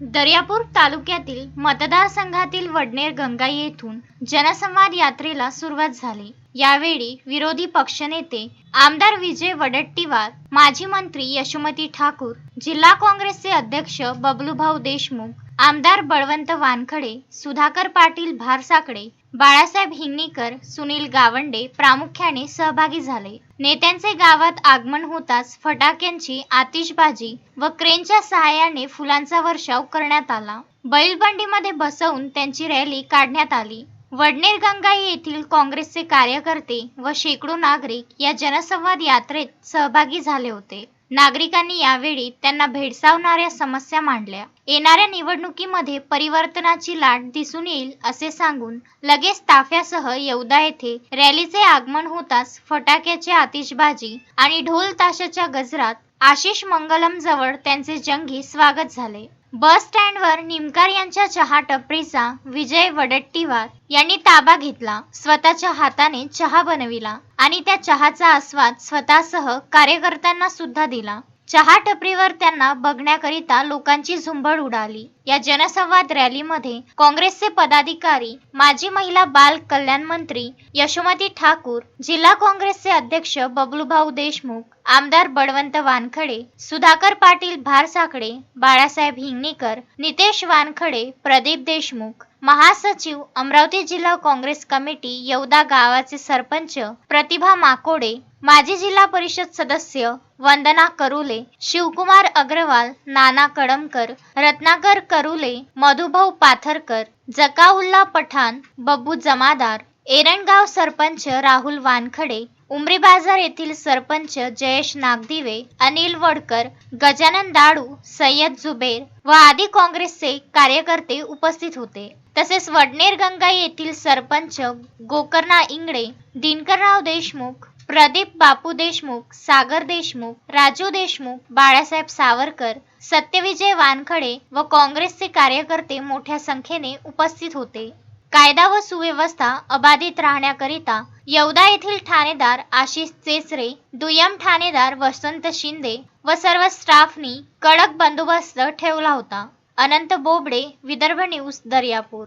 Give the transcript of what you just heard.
दर्यापूर तालुक्यातील मतदारसंघातील वडनेर गंगाई येथून जनसंवाद यात्रेला सुरुवात झाली. यावेळी विरोधी पक्षनेते आमदार विजय वडट्टीवार माजी मंत्री यशोमती ठाकूर जिल्हा काँग्रेसचे अध्यक्ष बबलूभाऊ देशमुख आमदार बळवंत वानखडे सुधाकर पाटील भारसाकडे बाळासाहेब हिंगणीकर सुनील गावंडे प्रामुख्याने सहभागी झाले. नेत्यांचे गावात आगमन होताच फटाक्यांची आतिषबाजी व क्रेनच्या सहाय्याने फुलांचा वर्षाव करण्यात आला. बैलबंडीमध्ये बसवून त्यांची रॅली काढण्यात आली. वडनेर गंगाई येथील काँग्रेसचे कार्यकर्ते व शेकडो नागरिक या जनसंवाद यात्रेत सहभागी झाले होते. नागरिकांनी यावेळी त्यांना भेडसावणाऱ्या समस्या मांडल्या. येणाऱ्या निवडणुकीमध्ये परिवर्तनाची लाट दिसून येईल असे सांगून लगेच ताफ्यासह येवदा येथे रॅलीचे आगमन होताच फटाक्याची आतिषबाजी आणि ढोल ताशाच्या गजरात आशिष मंगलम जवळ त्यांचे जंगी स्वागत झाले. बस स्टँडवर निमकार यांच्या चहा टपरीचा विजय वडट्टीवार यांनी ताबा घेतला. स्वतःच्या हाताने चहा बनविला आणि त्या चहाचा आस्वाद स्वतःसह कार्यकर्त्यांना सुद्धा दिला. चहा टपरीवर त्यांना बघण्याकरिता लोकांची झुंबड उडाली. या जनसंवाद रॅलीमध्ये काँग्रेसचे पदाधिकारी माजी महिला बाल कल्याण मंत्री यशोमती ठाकूर जिल्हा काँग्रेसचे अध्यक्ष बबलूभाऊ देशमुख आमदार बळवंत वानखडे सुधाकर पाटील भारसाकडे बाळासाहेब हिंगणीकर नितेश वानखडे प्रदीप देशमुख महासचिव अमरावती जिल्हा काँग्रेस कमिटी येवदा गावाचे सरपंच प्रतिभा माकोडे माजी जिल्हा परिषद सदस्य वंदना करुले शिवकुमार अग्रवाल नाना कडमकर रत्नाकर करुले मधुभाऊ पाथरकर जकाउल्ला पठाण बब्बू जमादार एरणगाव सरपंच राहुल वानखडे उमरी बाजार येथील सरपंच जयेश नागदिवे अनिल वडकर गजानन दाडू सय्यद जुबेर व आदी काँग्रेसचे कार्यकर्ते उपस्थित होते. तसेच वडनेर गंगाई येथील सरपंच गोकर्णा इंगडे दिनकरराव देशमुख प्रदीप बापू देशमुख सागर देशमुख राजू देशमुख बाळासाहेब सावरकर सत्यविजय वानखडे व काँग्रेसचे कार्यकर्ते मोठ्या संख्येने उपस्थित होते. कायदा व सुव्यवस्था अबाधित राहण्याकरिता येवदा येथील ठाणेदार आशिष चेसरे दुय्यम ठाणेदार वसंत शिंदे व सर्व स्टाफनी कडक बंदोबस्त ठेवला होता. अनंत बोबडे विदर्भ न्यूज दर्यापूर.